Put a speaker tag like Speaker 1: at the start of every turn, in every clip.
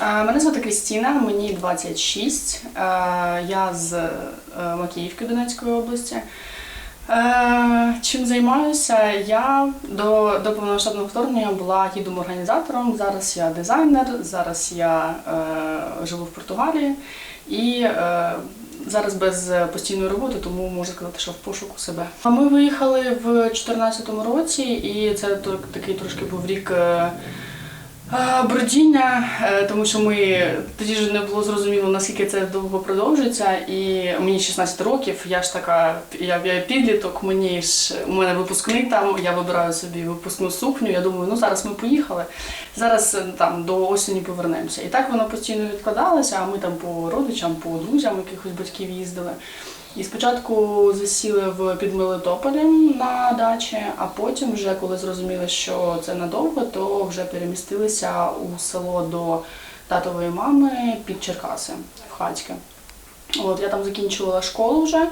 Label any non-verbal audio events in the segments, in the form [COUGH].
Speaker 1: Мене звати Крістіна, мені 26. Е, Я з е, Макіївки Донецької області. Чим займаюся? Я до, до повномасштабного вторгнення була гідом організатором. Зараз я дизайнер, зараз я е, живу в Португалії і е, зараз без постійної роботи, тому можу сказати, що в пошуку себе. Ми виїхали в 2014 році, і це такий трошки був рік. Бродіння, е, тому що ми тоді ж не було зрозуміло, наскільки це довго продовжиться. І мені 16 років, я ж така, я, я підліток, мені ж у мене випускний там, я вибираю собі випускну сукню. Я думаю, ну зараз ми поїхали, зараз е, там до осені повернемося. І так воно постійно відкладалося, а ми там по родичам, по друзям якихось батьків їздили. І спочатку засіли в під Мелитополем на дачі, а потім, вже коли зрозуміли, що це надовго, то вже перемістилися у село до татової мами під Черкаси в Хацьке. От я там закінчувала школу вже.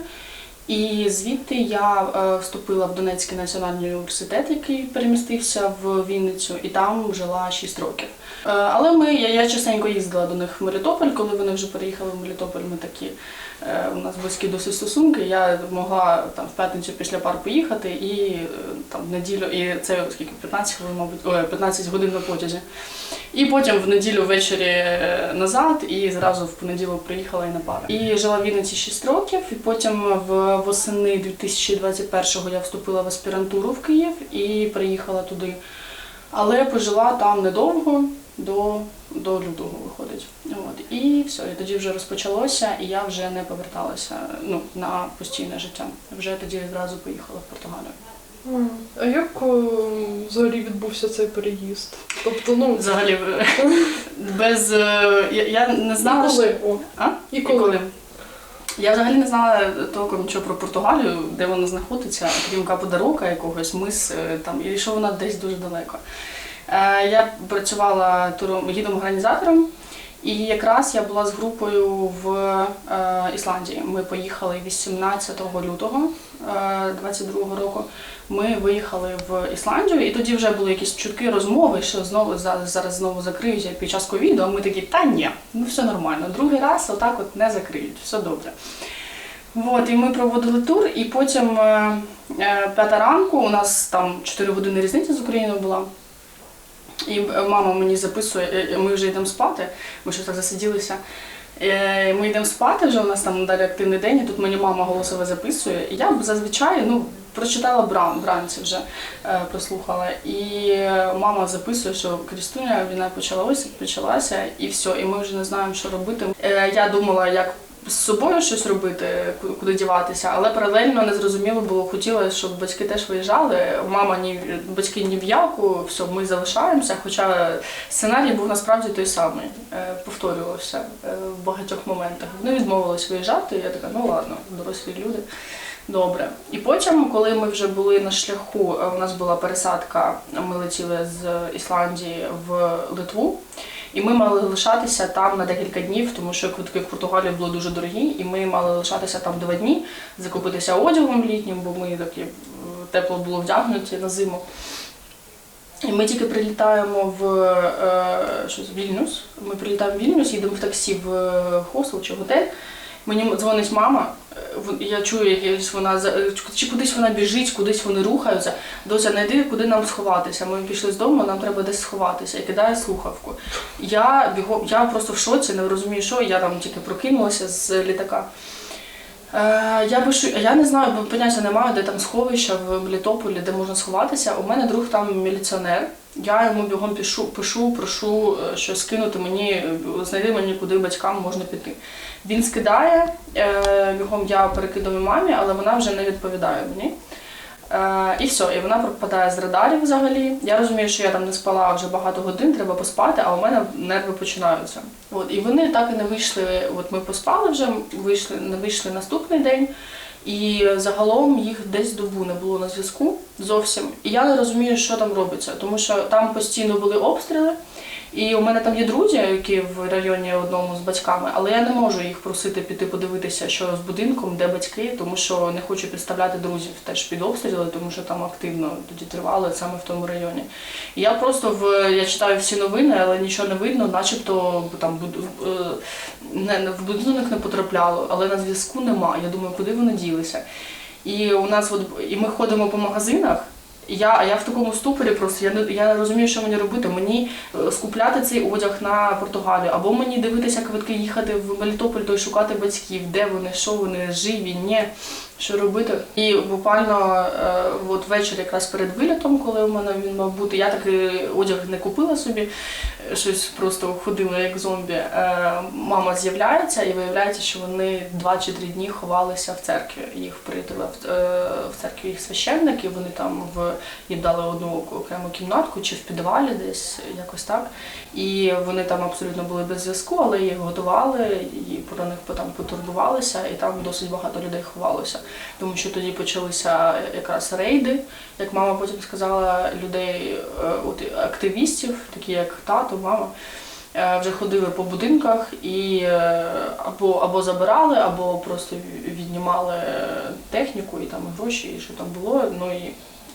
Speaker 1: І звідти я е, вступила в Донецький національний університет, який перемістився в Вінницю, і там жила 6 років. Е, але ми, я, я частенько їздила до них в Мелітополь, коли вони вже переїхали в Мелітополь, ми такі, е, у нас близькі досить стосунки. Я могла там в п'ятницю після пар поїхати і там в неділю, і це скільки 15 хвилин, мабуть, ой, 15 годин на потязі. І потім в неділю ввечері назад, і зразу в понеділок приїхала і на пари. І жила в Вінниці 6 років, і потім в восени 2021-го я вступила в аспірантуру в Київ і приїхала туди. Але пожила там недовго, до, до лютого виходить. От. І все, і тоді вже розпочалося, і я вже не поверталася ну, на постійне життя. Вже тоді одразу поїхала в Португалію.
Speaker 2: А як е, взагалі відбувся цей переїзд? Тобто, ну
Speaker 1: Взагалі [LAUGHS] без е, я, я не знала,
Speaker 2: і
Speaker 1: що
Speaker 2: коли?
Speaker 1: А?
Speaker 2: І коли?
Speaker 1: Я взагалі не знала толком нічого про Португалію, де вона знаходиться, крім Капо-де-Рока якогось, мис е, там, і що вона десь дуже далеко. Е, я працювала туром гідом організатором, і якраз я була з групою в е, Ісландії. Ми поїхали 18 лютого е, 22 року. Ми виїхали в Ісландію, і тоді вже були якісь чутки розмови, що знову зараз, зараз знову закриють під час ковіду. А ми такі, та ні, ну все нормально. Другий раз отак от не закриють, все добре. От, і ми проводили тур, і потім е, е, п'ята ранку, у нас там 4 години різниця з Україною була. І е, мама мені записує, е, е, ми вже йдемо спати, ми щось так засиділися. Ми йдемо спати, вже у нас там далі активний день, і тут мені мама голосове записує. І я зазвичай ну, прочитала бран, вранці вже прослухала. І мама записує, що Крістуня війна почалася, почалася, і все, і ми вже не знаємо, що робити. Я думала, як з собою щось робити, куди діватися, але паралельно не зрозуміло було, хотілося, щоб батьки теж виїжджали. Мама ні батьки ні в яку, все, ми залишаємося. Хоча сценарій був насправді той самий, е, повторювався е, в багатьох моментах. Вони відмовились виїжджати. Я така, ну ладно, дорослі люди. Добре. І потім, коли ми вже були на шляху, е, у нас була пересадка, ми летіли з Ісландії в Литву. І ми мали лишатися там на декілька днів, тому що квитки в Португалії були дуже дорогі, і ми мали лишатися там два дні, закупитися одягом літнім, бо ми такі е, тепло було вдягнуті на зиму. І ми тільки прилітаємо в е, щось, Вільнюс. Ми прилітаємо в Вільнюс, їдемо в таксі в е, хостел чи готель. Мені дзвонить мама, е, я чую, якось вона е, чи кудись вона біжить, кудись вони рухаються. Дося, знайди, куди нам сховатися. Ми пішли з дому, нам треба десь сховатися і кидає слухавку. Я бігом, я просто в шоці, не розумію, що я там тільки прокинулася з літака. Е, я пишу, я не знаю, бо поняття немає, де там сховища в Мелітополі, де можна сховатися. У мене друг там міліціонер. Я йому бігом пишу, пишу, прошу е, щось скинути мені, е, знайди мені, куди батькам можна піти. Він скидає, е, бігом я перекидаю мамі, але вона вже не відповідає мені. І все, і вона пропадає з радарів взагалі. Я розумію, що я там не спала вже багато годин, треба поспати, а у мене нерви починаються. От, і вони так і не вийшли. От ми поспали вже, вийшли, не вийшли наступний день. І загалом їх десь добу не було на зв'язку зовсім. І я не розумію, що там робиться, тому що там постійно були обстріли. І у мене там є друзі, які в районі одному з батьками, але я не можу їх просити піти подивитися, що з будинком, де батьки, тому що не хочу підставляти друзів теж під обстріли, тому що там активно тоді тривало саме в тому районі. І я просто в я читаю всі новини, але нічого не видно, начебто там е, не- в будинок не потрапляло, але на зв'язку нема. Я думаю, куди вони ділися. І у нас от і ми ходимо по магазинах. Я, я в такому ступорі просто я не я розумію, що мені робити. Мені е, скупляти цей одяг на Португалію, або мені дивитися квитки, їхати в Мелітополь, то й шукати батьків, де вони, що вони, живі, ні, що робити. І буквально е, от ввечері, якраз перед вилітом, коли у мене він мав бути, я такий одяг не купила собі, щось просто ходила як зомбі. Е, мама з'являється і виявляється, що вони два чи три дні ховалися в церкві. Їх притила в, церкві їх священники, вони там в їм дали одну окрему кімнатку чи в підвалі десь якось так. І вони там абсолютно були без зв'язку, але їх готували і про них там потурбувалися, і там досить багато людей ховалося. Тому що тоді почалися якраз рейди, як мама потім сказала, людей, е, активістів, такі як тато, мама. е, Вже ходили по будинках і е, або, або забирали, або просто віднімали техніку і там гроші, і що там було. Ну і,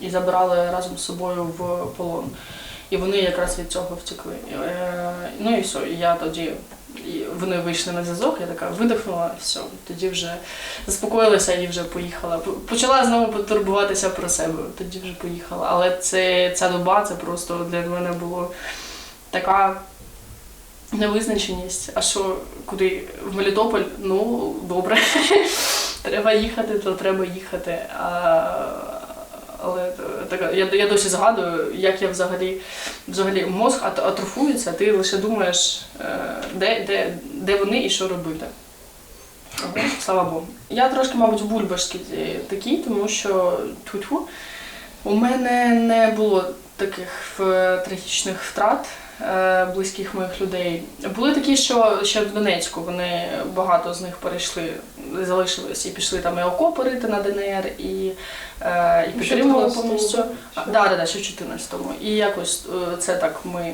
Speaker 1: і забирали разом з собою в полон. І вони якраз від цього втекли. Е, Ну і все, я тоді. І вони вийшли на зв'язок, я така видихнула, все, тоді вже заспокоїлася і вже поїхала. Почала знову потурбуватися про себе, тоді вже поїхала. Але це, ця доба це просто для мене було така невизначеність. А що, куди? В Мелітополь? Ну, добре. [LAUGHS] треба їхати, то треба їхати. Але така, я, я досі згадую, як я взагалі, взагалі мозг ат- атрофується, ти лише думаєш, е, де, де, де вони і що робити. Слава Богу. Я трошки, мабуть, бульбашки е, такий, тому що тьфу-тьфу, у мене не було таких е, трагічних втрат близьких моїх людей. Були такі, що ще в Донецьку вони багато з них перейшли, залишились і пішли там і окопи рити на ДНР, і, е, і підтримували
Speaker 2: 14-му,
Speaker 1: повністю. А, Да, ще в 14-му. І якось е, це так ми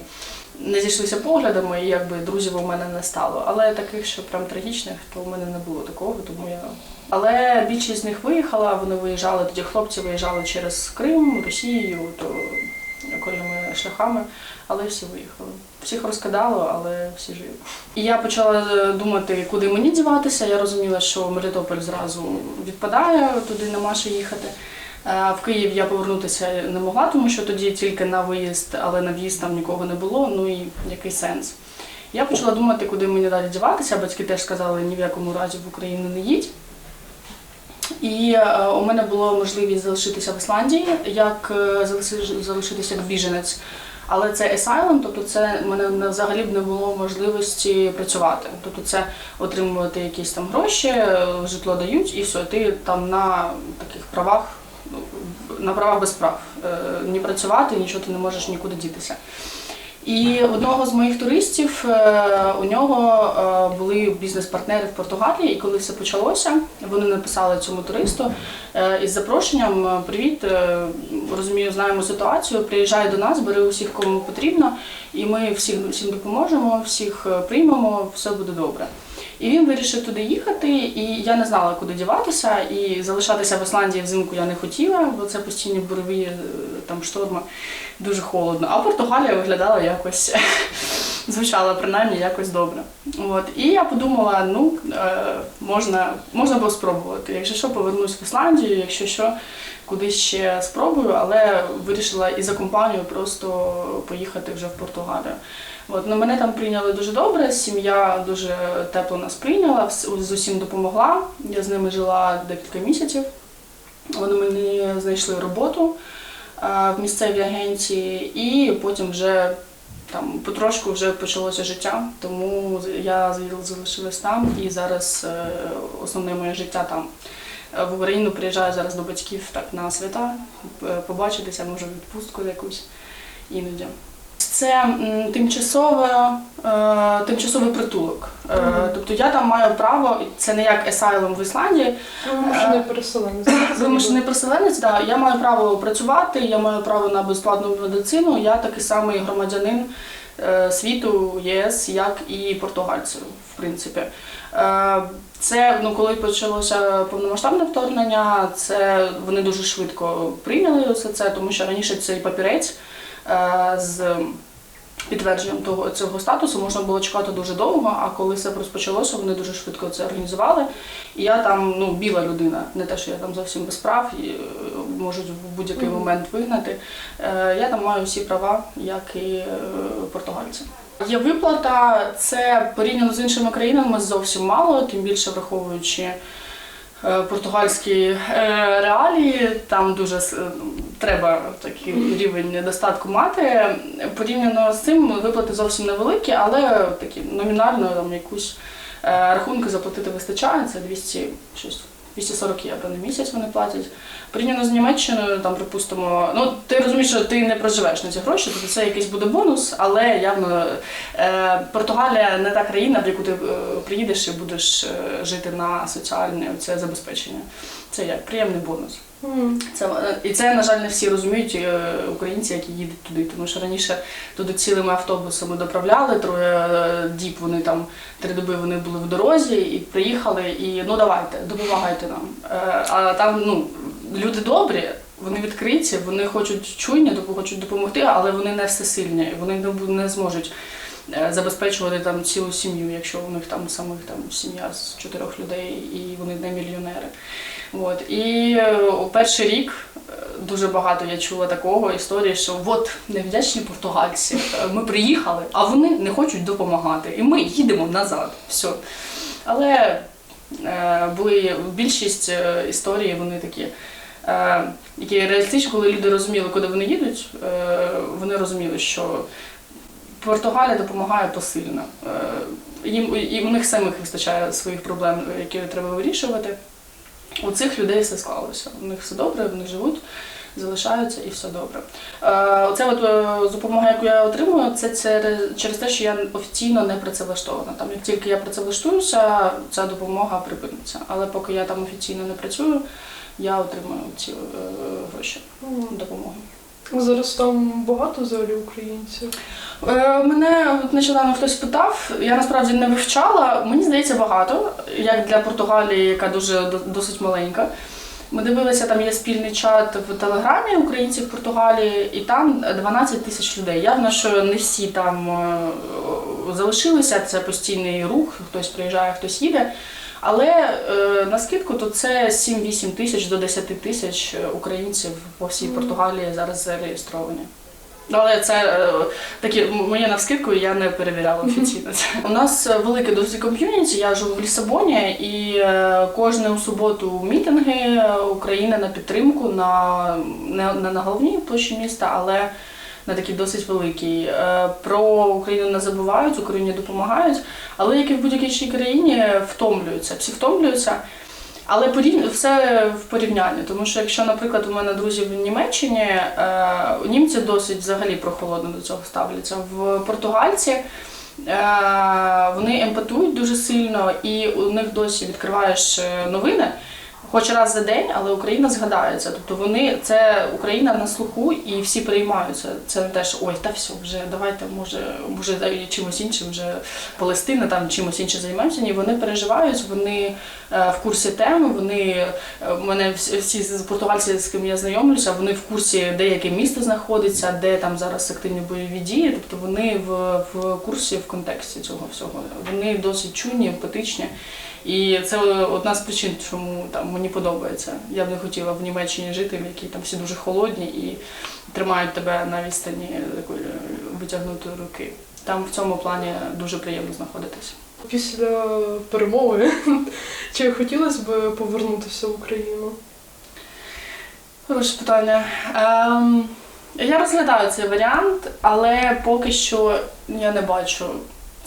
Speaker 1: не зійшлися поглядами, і якби друзів у мене не стало. Але таких, що прям трагічних, то у мене не було такого, тому я. Але більшість з них виїхала, вони виїжджали, тоді хлопці виїжджали через Крим, Росію, то окольними шляхами, але всі виїхали. Всіх розкидало, але всі живі. І я почала е, думати, куди мені діватися. Я розуміла, що Мелітополь зразу відпадає, туди нема що їхати. Е, В Київ я повернутися не могла, тому що тоді тільки на виїзд, але на в'їзд там нікого не було. Ну і який сенс. Я почала думати, куди мені далі діватися. Батьки теж сказали, ні в якому разі в Україну не їдь. І е, у мене була можливість залишитися в Ісландії, як е, залишитися як біженець. Але це asylum, тобто це мене не- взагалі б не було можливості працювати. Тобто це отримувати якісь там гроші, е, житло дають, і все, ти там на таких правах, ну, на правах без прав. Ні працювати, нічого ти не можеш нікуди дітися. І одного з моїх туристів е, у нього е, були бізнес-партнери в Португалії, і коли все почалося, вони написали цьому туристу е, із запрошенням: Привіт, розумію, знаємо ситуацію. Приїжджай до нас, бери усіх, кому потрібно, і ми всіх всім допоможемо, всіх приймемо, все буде добре. І він вирішив туди їхати, і я не знала, куди діватися, і залишатися в Ісландії взимку я не хотіла, бо це постійні бурові е, там шторми, дуже холодно. А Португалія виглядала якось, [LAUGHS] звучала принаймні якось добре. От. І я подумала, ну е, можна, можна було спробувати. Якщо що, повернусь в Ісландію, якщо що, кудись ще спробую, але вирішила і за компанію просто поїхати вже в Португалію. От, ну, мене там прийняли дуже добре, сім'я дуже тепло нас прийняла, з усім допомогла. Я з ними жила декілька місяців. Вони мені знайшли роботу е, в місцевій агенції, і потім вже там потрошку вже почалося життя, тому я залишилась там і зараз е, основне моє життя там. Е, В Україну приїжджаю зараз до батьків так на свята, побачитися, може відпустку якусь іноді. Це м, тимчасове, е, тимчасовий притулок. Е, Тобто я там маю право, це не як асайлом в Ісландії,
Speaker 2: Вимушений переселенець.
Speaker 1: Вимушений переселенець, да. я маю право працювати, я маю право на безплатну медицину. Я такий самий громадянин е, світу ЄС, як і португальців, в принципі. Е, Це ну, коли почалося повномасштабне вторгнення, це вони дуже швидко прийняли все це, тому що раніше цей папірець е, з підтвердженням того цього статусу можна було чекати дуже довго. А коли це розпочалося, вони дуже швидко це організували. І я там ну біла людина, не те, що я там зовсім без прав і е, можуть в будь-який
Speaker 2: Мгм.
Speaker 1: момент вигнати. Е, Я там маю всі права, як і е, португальці. Є виплата, це порівняно з іншими країнами зовсім мало, тим більше враховуючи е, португальські е, реалії, там дуже е, треба такий рівень достатку мати. Порівняно з цим виплати зовсім невеликі, але такі номінально там якусь е, рахунки заплатити вистачає. Це 200, щось, 240 євро на місяць вони платять. Порівняно з Німеччиною, там, припустимо, ну ти розумієш, що ти не проживеш на ці гроші, тобто це якийсь буде бонус, але явно е, Португалія не та країна, в яку ти е, приїдеш і будеш е, жити на соціальне це забезпечення. Це як приємний бонус. Це е, і це, на жаль, не всі розуміють е, українці, які їдуть туди. Тому що раніше туди цілими автобусами доправляли, троє е, діб вони там три доби вони були в дорозі і приїхали, і ну давайте, допомагайте нам. А там ну люди добрі. Вони відкриті, вони хочуть чуйні, хочуть допомогти, але вони не всесильні. Вони не, зможуть забезпечувати там цілу сім'ю, якщо у них там самих там сім'я з чотирьох людей і вони не мільйонери. От. І е, у перший рік е, дуже багато я чула такого історії, що от невдячні португальці, е, ми приїхали, а вони не хочуть допомагати. І ми їдемо назад. Все. Але е, були більшість е, історій, вони такі. е, Які реалістичні, коли люди розуміли, куди вони їдуть, е, вони розуміли, що Португалія допомагає посильно. Е, Їм і у них самих вистачає своїх проблем, які треба вирішувати. У цих людей все склалося. У них все добре, вони живуть, залишаються і все добре. Е, Оце от е, допомога, яку я отримую, це через- те, що я офіційно не працевлаштована. Там як тільки я працевлаштуюся, ця допомога припиниться. Але поки я там офіційно не працюю, я отримую ці гроші допомоги.
Speaker 2: Зараз там багато взагалі українців.
Speaker 1: Е, Мене от нещодавно хтось питав, я насправді не вивчала. Мені здається, багато, як для Португалії, яка дуже до- досить маленька. Ми дивилися, там є спільний чат в Телеграмі українців в Португалії, і там 12 тисяч людей. Явно, що не всі там е, залишилися, це постійний рух, хтось приїжджає, хтось їде. Але е, на скидку то це 7-8 тисяч до 10 тисяч е, українців по всій. Португалії зараз зареєстровані. Але це е, такі моє навскидку, я не перевіряла офіційно. У нас велике досить ком'юніті. Я живу в Лісабоні, і кожну суботу мітинги України на підтримку на не, не на головній площі міста, але на такій досить великій. Е, Про Україну не забувають, Україні допомагають, але як і в будь-якій іншій країні втомлюються, всі втомлюються. Але все в порівнянні, тому що якщо, наприклад, у мене друзі в Німеччині, е, німці досить взагалі прохолодно до цього ставляться. В португальці е, вони емпатують дуже сильно, і у них досі відкриваєш новини. Хоч раз за день, але Україна згадається. Тобто вони це Україна на слуху і всі приймаються. Це не те, що ой, та все, вже давайте, може, може чимось іншим, вже Палестина там чимось іншим займаємося. Ні, вони переживають, вони е, в курсі теми. Вони е, мене всі, португальці, з ким я знайомлюся, вони в курсі, де яке місто знаходиться, де там зараз активні бойові дії. Тобто вони в, в курсі в контексті цього всього. Вони досить чуйні, емпатичні. І це одна з причин, чому там мені подобається. Я б не хотіла в Німеччині жити, в якій там всі дуже холодні і тримають тебе на відстані такої е, витягнутої руки. Там в цьому плані дуже приємно знаходитися.
Speaker 2: Після перемоги [LAUGHS] чи хотілося б повернутися в Україну?
Speaker 1: Хороше питання. Ем, я розглядаю цей варіант, але поки що я не бачу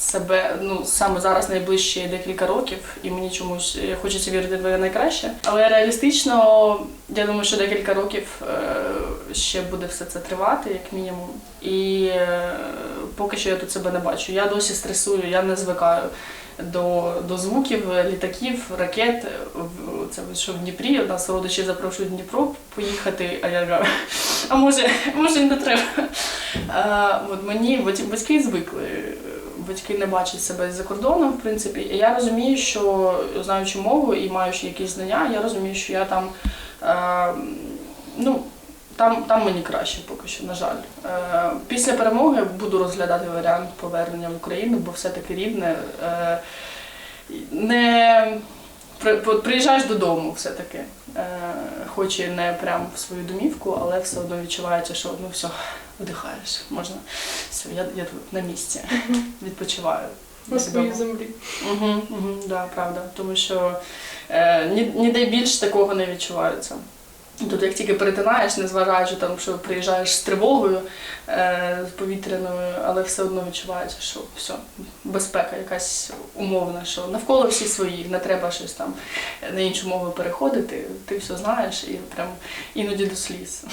Speaker 1: себе ну саме зараз найближчі декілька років, і мені чомусь е, хочеться вірити в найкраще. Але реалістично, я думаю, що декілька років е, ще буде все це тривати, як мінімум. І е, поки що я тут себе не бачу. Я досі стресую, я не звикаю до, до звуків літаків, ракет. Це що в Дніпрі. У нас родичі запрошують в Дніпро поїхати, а я а може, може не треба. А, от мені бать- батьки звикли. Батьки не бачать себе за кордоном, в принципі. І я розумію, що знаючи мову і маючи якісь знання, я розумію, що я там. Е, ну, там, там мені краще поки що, на жаль. Е, після перемоги буду розглядати варіант повернення в Україну, бо все-таки рідне. Е, не приїжджаєш додому все-таки. Е, хоч і не прямо в свою домівку, але все одно відчувається, що ну все, видихаєш. Можна все, я, я тут на місці, відпочиваю.
Speaker 2: На своїй землі.
Speaker 1: Угу, угу, да, правда. Тому що е, ні, ніде більш такого не відчувається. Тут як тільки перетинаєш, незважаючи там, що приїжджаєш з тривогою е, з повітряною, але все одно відчувається, що все, безпека якась умовна, що навколо всі свої, не треба щось там на іншу мову переходити, ти все знаєш і прям іноді до сліз.